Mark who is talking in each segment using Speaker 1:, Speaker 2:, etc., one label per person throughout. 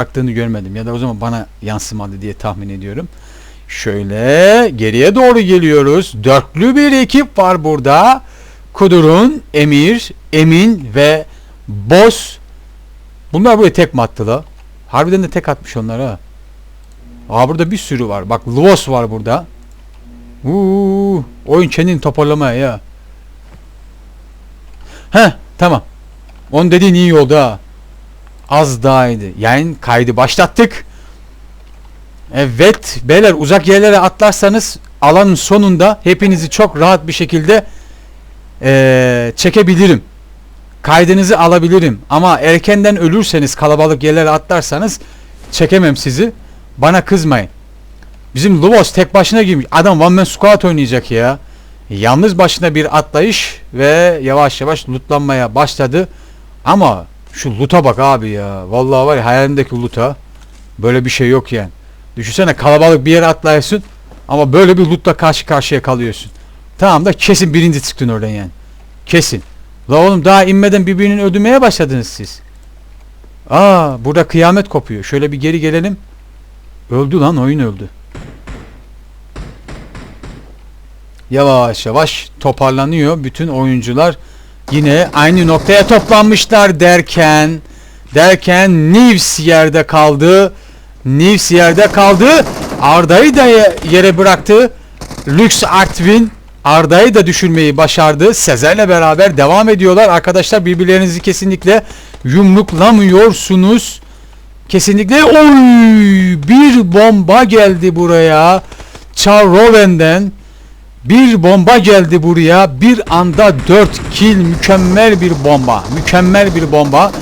Speaker 1: baktığını görmedim ya da o zaman bana yansımadı diye tahmin ediyorum. Şöyle geriye doğru geliyoruz. Dörtlü bir ekip var burada. Kudur'un, Emir, Emin ve Boz. Bunlar buraya tek mi attılar? Harbiden de tek atmış onlar ha. Aa burada bir sürü var. Bak Luvos var burada. Uuu, oyun kendini toparlamaya ya. Heh tamam. Onun dediğin iyi oldu ha. Az daha iyiydi. Yani kaydı başlattık. Evet beyler uzak yerlere atlarsanız alanın sonunda hepinizi çok rahat bir şekilde eee, çekebilirim. Kaydınızı alabilirim. Ama erkenden ölürseniz kalabalık yerlere atlarsanız çekemem sizi. Bana kızmayın. Bizim Luvos tek başına girmiş. Adam one man squat oynayacak ya. Yalnız başına bir atlayış ve yavaş yavaş lootlanmaya başladı. Ama şu loot'a bak abi ya. Vallahi var ya hayalimdeki loot'a. Böyle bir şey yok yani. Düşünsene kalabalık bir yere atlayasın ama böyle bir loot'la karşı karşıya kalıyorsun. Tamam da kesin birinci çıktın oradan yani. Kesin. La oğlum daha inmeden birbirinin öldürmeye başladınız siz. Aa burada kıyamet kopuyor. Şöyle bir geri gelelim. Öldü lan oyun öldü. Yavaş yavaş toparlanıyor. Bütün oyuncular yine aynı noktaya toplanmışlar derken derken Nivs yerde kaldı. Nivs yerde kaldı. Arda'yı da ye- yere bıraktı. Lux Artvin Arda'yı da düşürmeyi başardı. Sezer'le beraber devam ediyorlar. Arkadaşlar birbirlerinizi kesinlikle yumruklamıyorsunuz. Kesinlikle oy bir bomba geldi buraya. Charroven'den bir bomba geldi buraya. Bir anda 4 kill mükemmel bir bomba. Mükemmel bir bomba.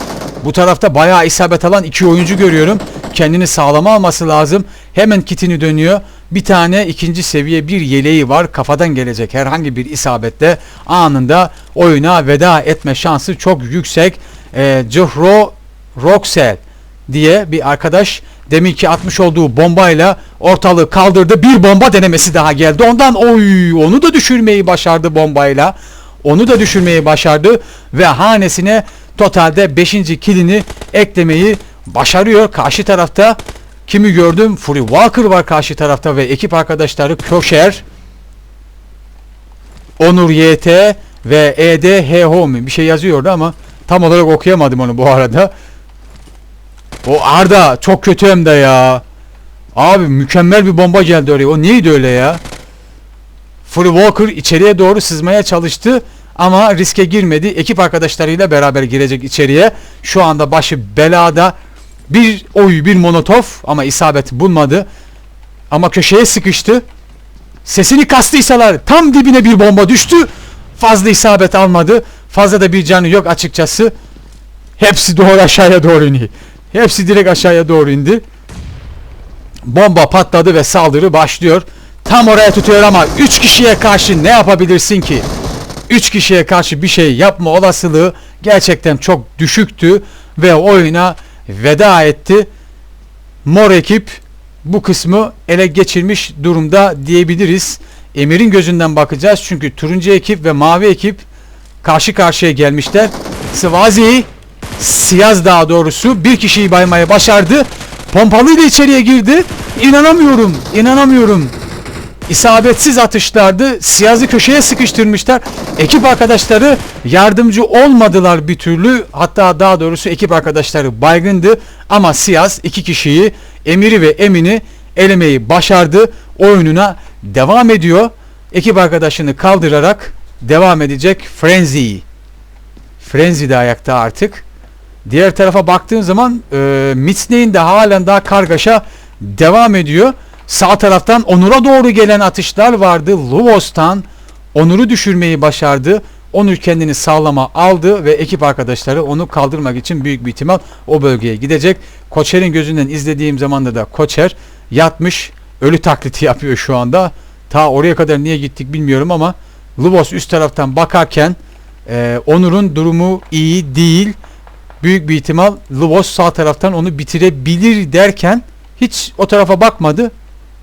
Speaker 1: Bu tarafta bayağı isabet alan iki oyuncu görüyorum. Kendini sağlama alması lazım. Hemen kitini dönüyor. Bir tane ikinci seviye bir yeleği var. Kafadan gelecek herhangi bir isabetle anında oyuna veda etme şansı çok yüksek. Ee, Johro Roxel diye bir arkadaş deminki atmış olduğu bombayla ortalığı kaldırdı. Bir bomba denemesi daha geldi. Ondan oy onu da düşürmeyi başardı bombayla. Onu da düşürmeyi başardı ve hanesine totalde 5. kilini eklemeyi başarıyor. Karşı tarafta kimi gördüm? Fury Walker var karşı tarafta ve ekip arkadaşları Köşer, Onur YT ve E EDH mi bir şey yazıyordu ama tam olarak okuyamadım onu bu arada. O Arda çok kötü hem de ya. Abi mükemmel bir bomba geldi oraya. O neydi öyle ya? Fury Walker içeriye doğru sızmaya çalıştı ama riske girmedi. Ekip arkadaşlarıyla beraber girecek içeriye. Şu anda başı belada. Bir oy bir monotof ama isabet bulmadı. Ama köşeye sıkıştı. Sesini kastıysalar tam dibine bir bomba düştü. Fazla isabet almadı. Fazla da bir canı yok açıkçası. Hepsi doğru aşağıya doğru indi. Hepsi direkt aşağıya doğru indi. Bomba patladı ve saldırı başlıyor. Tam oraya tutuyor ama 3 kişiye karşı ne yapabilirsin ki? 3 kişiye karşı bir şey yapma olasılığı gerçekten çok düşüktü ve oyuna veda etti. Mor ekip bu kısmı ele geçirmiş durumda diyebiliriz. Emir'in gözünden bakacağız çünkü turuncu ekip ve mavi ekip karşı karşıya gelmişler. Swazi Siyaz daha doğrusu bir kişiyi baymaya başardı. Pompalıyla içeriye girdi. İnanamıyorum, inanamıyorum. İsabetsiz atışlardı. Siyaz'ı köşeye sıkıştırmışlar. Ekip arkadaşları yardımcı olmadılar bir türlü. Hatta daha doğrusu ekip arkadaşları baygındı. Ama Siyaz iki kişiyi Emir'i ve Emin'i elemeyi başardı. Oyununa devam ediyor. Ekip arkadaşını kaldırarak devam edecek Frenzy. Frenzy de ayakta artık. Diğer tarafa baktığın zaman e, Mitzney'in de halen daha kargaşa devam ediyor. Sağ taraftan Onur'a doğru gelen atışlar vardı. Luvos'tan Onur'u düşürmeyi başardı. Onur kendini sağlama aldı ve ekip arkadaşları onu kaldırmak için büyük bir ihtimal o bölgeye gidecek. Koçer'in gözünden izlediğim zamanda da Koçer yatmış ölü taklidi yapıyor şu anda. Ta oraya kadar niye gittik bilmiyorum ama Luvos üst taraftan bakarken e, Onur'un durumu iyi değil. Büyük bir ihtimal Luvos sağ taraftan onu bitirebilir derken hiç o tarafa bakmadı.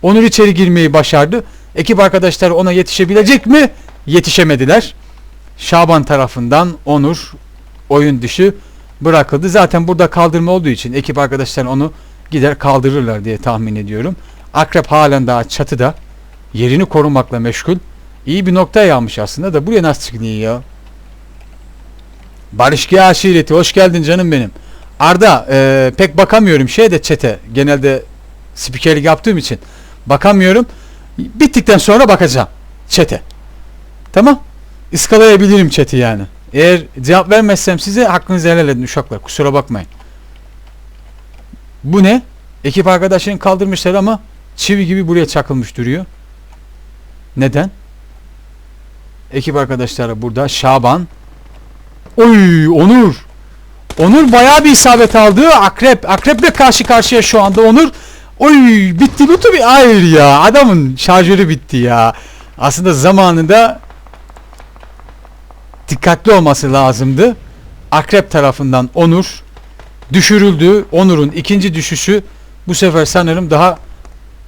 Speaker 1: Onur içeri girmeyi başardı. Ekip arkadaşları ona yetişebilecek mi? Yetişemediler. Şaban tarafından Onur oyun dışı bırakıldı. Zaten burada kaldırma olduğu için ekip arkadaşlar onu gider kaldırırlar diye tahmin ediyorum. Akrep halen daha çatıda. Yerini korumakla meşgul. İyi bir noktaya almış aslında da buraya nasıl çıkıyor ya? Barışki aşireti hoş geldin canım benim. Arda e, pek bakamıyorum şeye de çete. Genelde spikerlik yaptığım için bakamıyorum. Bittikten sonra bakacağım çete. Tamam. İskalayabilirim chat'i yani. Eğer cevap vermezsem size hakkınızı helal edin uşaklar. Kusura bakmayın. Bu ne? Ekip arkadaşını kaldırmışlar ama çivi gibi buraya çakılmış duruyor. Neden? Ekip arkadaşları burada. Şaban. Oy Onur. Onur bayağı bir isabet aldı. Akrep. Akreple karşı karşıya şu anda Onur. Oy bitti Lutu bir hayır ya. Adamın şarjörü bitti ya. Aslında zamanında dikkatli olması lazımdı. Akrep tarafından Onur düşürüldü. Onur'un ikinci düşüşü bu sefer sanırım daha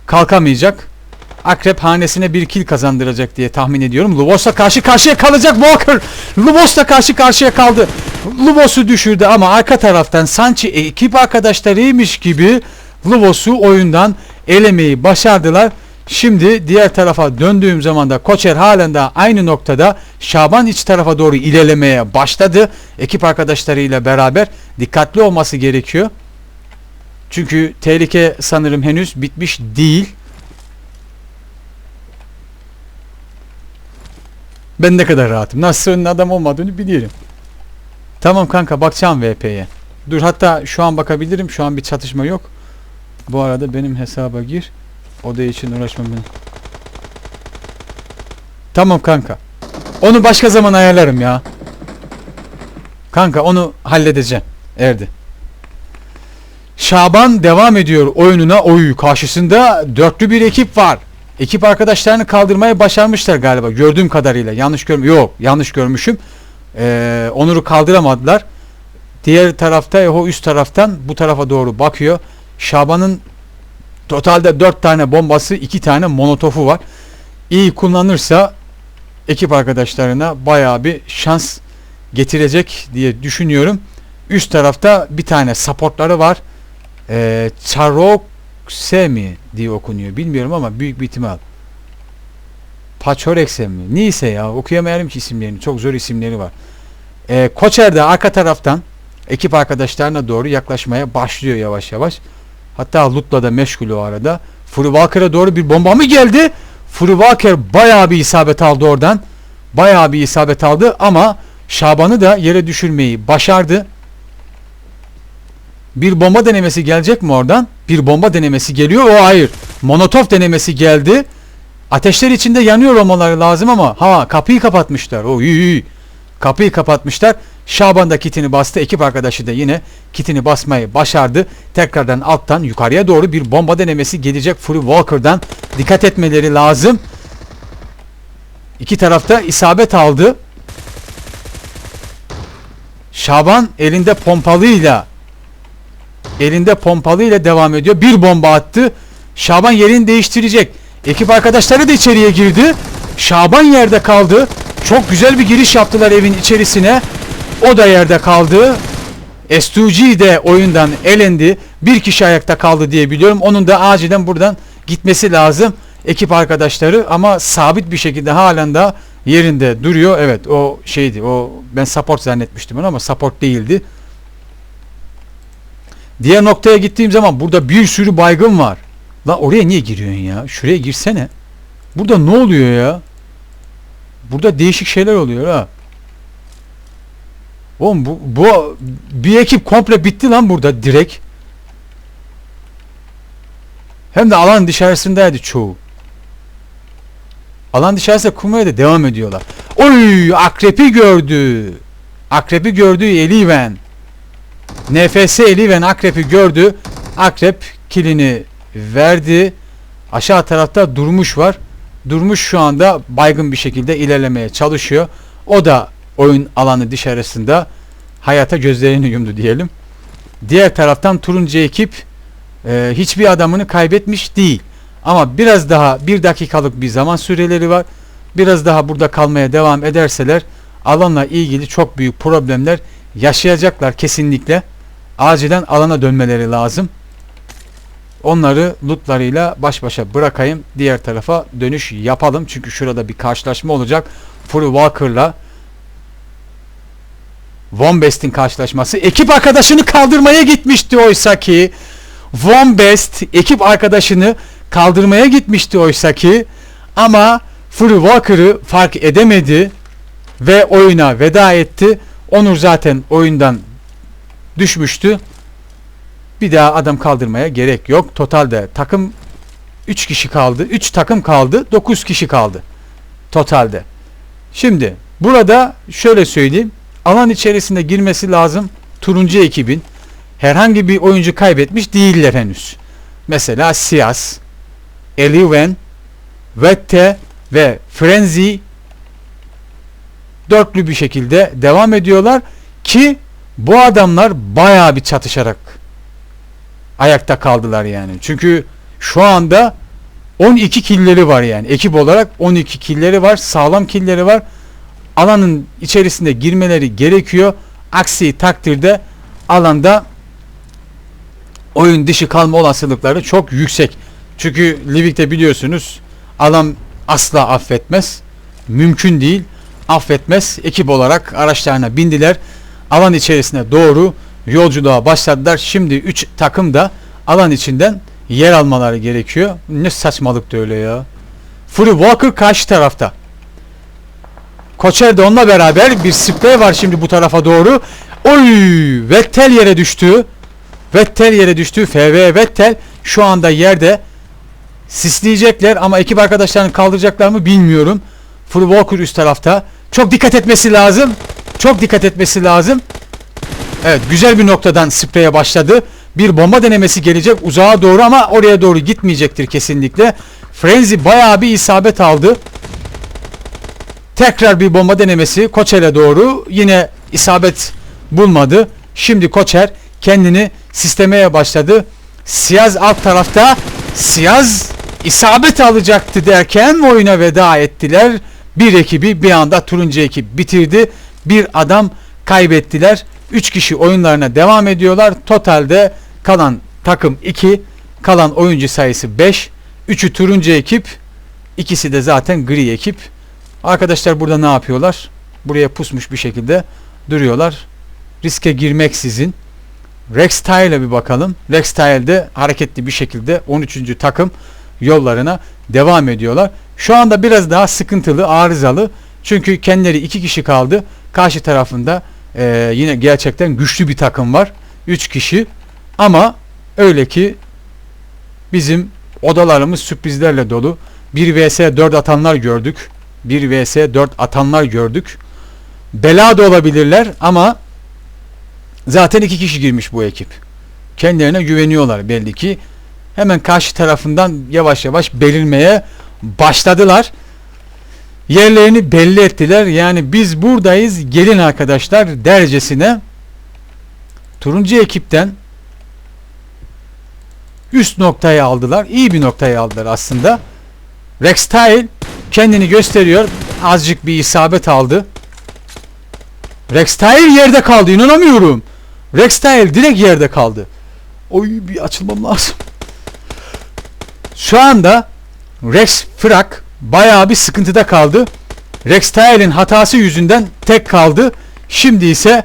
Speaker 1: kalkamayacak. Akrep hanesine bir kill kazandıracak diye tahmin ediyorum. Lubos'la karşı karşıya kalacak Walker. Lubos'la karşı karşıya kaldı. Lubos'u düşürdü ama arka taraftan Sanchi ekip arkadaşlarıymış gibi Lubos'u oyundan elemeyi başardılar. Şimdi diğer tarafa döndüğüm zaman da Koçer halen daha aynı noktada Şaban iç tarafa doğru ilerlemeye başladı. Ekip arkadaşlarıyla beraber dikkatli olması gerekiyor. Çünkü tehlike sanırım henüz bitmiş değil. Ben ne kadar rahatım. Nasıl adam olmadığını biliyorum. Tamam kanka bakacağım VP'ye. Dur hatta şu an bakabilirim. Şu an bir çatışma yok. Bu arada benim hesaba gir. Oda için uğraşmam benim. Tamam kanka. Onu başka zaman ayarlarım ya. Kanka onu halledeceğim. Erdi. Şaban devam ediyor oyununa. Oy karşısında dörtlü bir ekip var. Ekip arkadaşlarını kaldırmayı başarmışlar galiba. Gördüğüm kadarıyla. Yanlış görmüş. Yok yanlış görmüşüm. Ee, Onur'u kaldıramadılar. Diğer tarafta o üst taraftan bu tarafa doğru bakıyor. Şaban'ın totalde 4 tane bombası 2 tane monotofu var. İyi kullanırsa ekip arkadaşlarına bayağı bir şans getirecek diye düşünüyorum. Üst tarafta bir tane supportları var. Ee, Charokse mi diye okunuyor bilmiyorum ama büyük bir ihtimal. Pachorekse mi? Neyse ya okuyamayarım ki isimlerini. Çok zor isimleri var. Ee, Koçer de arka taraftan ekip arkadaşlarına doğru yaklaşmaya başlıyor yavaş yavaş. Hatta Lut'la da meşgul o arada. Fury Walker'a doğru bir bomba mı geldi? Fury Walker bayağı bir isabet aldı oradan. Bayağı bir isabet aldı ama Şaban'ı da yere düşürmeyi başardı. Bir bomba denemesi gelecek mi oradan? Bir bomba denemesi geliyor. O hayır. Monotov denemesi geldi. Ateşler içinde yanıyor olmaları lazım ama ha kapıyı kapatmışlar. O iyi iyi. Kapıyı kapatmışlar. Şaban da kitini bastı. Ekip arkadaşı da yine kitini basmayı başardı. Tekrardan alttan yukarıya doğru bir bomba denemesi gelecek Fury Walker'dan. Dikkat etmeleri lazım. İki tarafta isabet aldı. Şaban elinde pompalıyla elinde pompalıyla devam ediyor. Bir bomba attı. Şaban yerini değiştirecek. Ekip arkadaşları da içeriye girdi. Şaban yerde kaldı. Çok güzel bir giriş yaptılar evin içerisine. O da yerde kaldı. S2G de oyundan elendi. Bir kişi ayakta kaldı diye biliyorum. Onun da acilen buradan gitmesi lazım. Ekip arkadaşları ama sabit bir şekilde halen daha yerinde duruyor. Evet o şeydi. O ben support zannetmiştim onu ama support değildi. Diğer noktaya gittiğim zaman burada bir sürü baygın var. Lan oraya niye giriyorsun ya? Şuraya girsene. Burada ne oluyor ya? Burada değişik şeyler oluyor ha. Oğlum bu, bu bir ekip komple bitti lan burada direkt. Hem de alan dışarısındaydı çoğu. Alan dışarısında kurmaya da devam ediyorlar. Oy akrepi gördü. Akrepi gördü Eliven. NFS Eliven akrepi gördü. Akrep kilini verdi. Aşağı tarafta Durmuş var. Durmuş şu anda baygın bir şekilde ilerlemeye çalışıyor. O da oyun alanı dışarısında hayata gözlerini yumdu diyelim. Diğer taraftan turuncu ekip e, hiçbir adamını kaybetmiş değil. Ama biraz daha bir dakikalık bir zaman süreleri var. Biraz daha burada kalmaya devam ederseler alanla ilgili çok büyük problemler yaşayacaklar kesinlikle. Acilen alana dönmeleri lazım. Onları lootlarıyla baş başa bırakayım. Diğer tarafa dönüş yapalım. Çünkü şurada bir karşılaşma olacak. Fury Walker'la Von Best'in karşılaşması. Ekip arkadaşını kaldırmaya gitmişti oysa ki. Von Best ekip arkadaşını kaldırmaya gitmişti oysa ki. Ama Fury Walker'ı fark edemedi ve oyuna veda etti. Onur zaten oyundan düşmüştü. Bir daha adam kaldırmaya gerek yok. Totalde takım 3 kişi kaldı. 3 takım kaldı. 9 kişi kaldı. Totalde. Şimdi burada şöyle söyleyeyim. Alan içerisinde girmesi lazım turuncu ekibin. Herhangi bir oyuncu kaybetmiş değiller henüz. Mesela Sias, Eliven, Vette ve Frenzy dörtlü bir şekilde devam ediyorlar ki bu adamlar bayağı bir çatışarak ayakta kaldılar yani. Çünkü şu anda 12 killeri var yani. Ekip olarak 12 killeri var. Sağlam killeri var. Alanın içerisinde girmeleri gerekiyor. Aksi takdirde alanda oyun dışı kalma olasılıkları çok yüksek. Çünkü Livik'te biliyorsunuz alan asla affetmez. Mümkün değil. Affetmez. Ekip olarak araçlarına bindiler. Alan içerisine doğru yolculuğa başladılar. Şimdi 3 takım da alan içinden yer almaları gerekiyor. Ne saçmalıktı öyle ya. Fury Walker karşı tarafta. Koçer de onunla beraber bir sprey var şimdi bu tarafa doğru. Oy! Vettel yere düştü. Vettel yere düştü. FV Vettel şu anda yerde sisleyecekler ama ekip arkadaşlarını kaldıracaklar mı bilmiyorum. Fury Walker üst tarafta. Çok dikkat etmesi lazım. Çok dikkat etmesi lazım. Evet güzel bir noktadan spreye başladı. Bir bomba denemesi gelecek uzağa doğru ama oraya doğru gitmeyecektir kesinlikle. Frenzy bayağı bir isabet aldı. Tekrar bir bomba denemesi Koçer'e doğru yine isabet bulmadı. Şimdi Koçer kendini sistemeye başladı. Siyaz alt tarafta Siyaz isabet alacaktı derken oyuna veda ettiler. Bir ekibi bir anda turuncu ekip bitirdi. Bir adam kaybettiler. 3 kişi oyunlarına devam ediyorlar. Totalde kalan takım 2, kalan oyuncu sayısı 5. 3'ü turuncu ekip, ikisi de zaten gri ekip. Arkadaşlar burada ne yapıyorlar? Buraya pusmuş bir şekilde duruyorlar. Riske girmeksizin. Rex Tile'e bir bakalım. Rex Tile de hareketli bir şekilde 13. takım yollarına devam ediyorlar. Şu anda biraz daha sıkıntılı, arızalı. Çünkü kendileri iki kişi kaldı. Karşı tarafında e, yine gerçekten güçlü bir takım var. 3 kişi. Ama öyle ki bizim odalarımız sürprizlerle dolu. 1 vs 4 atanlar gördük. 1 vs 4 atanlar gördük. Bela da olabilirler ama zaten iki kişi girmiş bu ekip. Kendilerine güveniyorlar belli ki. Hemen karşı tarafından yavaş yavaş belirmeye başladılar. Yerlerini belli ettiler. Yani biz buradayız gelin arkadaşlar dercesine turuncu ekipten üst noktayı aldılar. İyi bir noktayı aldılar aslında. Rex Tile kendini gösteriyor. Azıcık bir isabet aldı. Rex Tile yerde kaldı. İnanamıyorum. Rex Tile direkt yerde kaldı. Oy bir açılmam lazım. Şu anda Rex Frak bayağı bir sıkıntıda kaldı. Rex Tile'in hatası yüzünden tek kaldı. Şimdi ise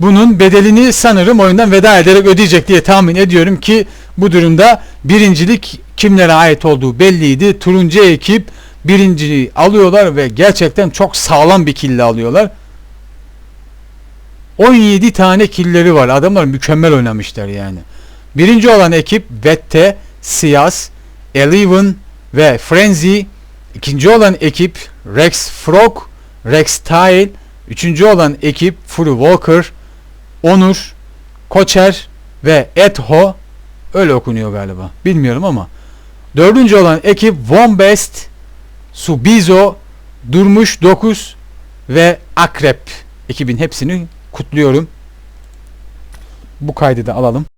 Speaker 1: bunun bedelini sanırım oyundan veda ederek ödeyecek diye tahmin ediyorum ki bu durumda birincilik kimlere ait olduğu belliydi. Turuncu ekip birinciliği alıyorlar ve gerçekten çok sağlam bir kille alıyorlar. 17 tane killeri var. Adamlar mükemmel oynamışlar yani. Birinci olan ekip Vette, Sias, Eleven ve Frenzy. İkinci olan ekip Rex Frog, Rex Tile. Üçüncü olan ekip Fury Walker, Onur, Koçer ve Etho. Öyle okunuyor galiba. Bilmiyorum ama. Dördüncü olan ekip Von Best, Subizo, Durmuş 9 ve Akrep. Ekibin hepsini kutluyorum. Bu kaydı da alalım.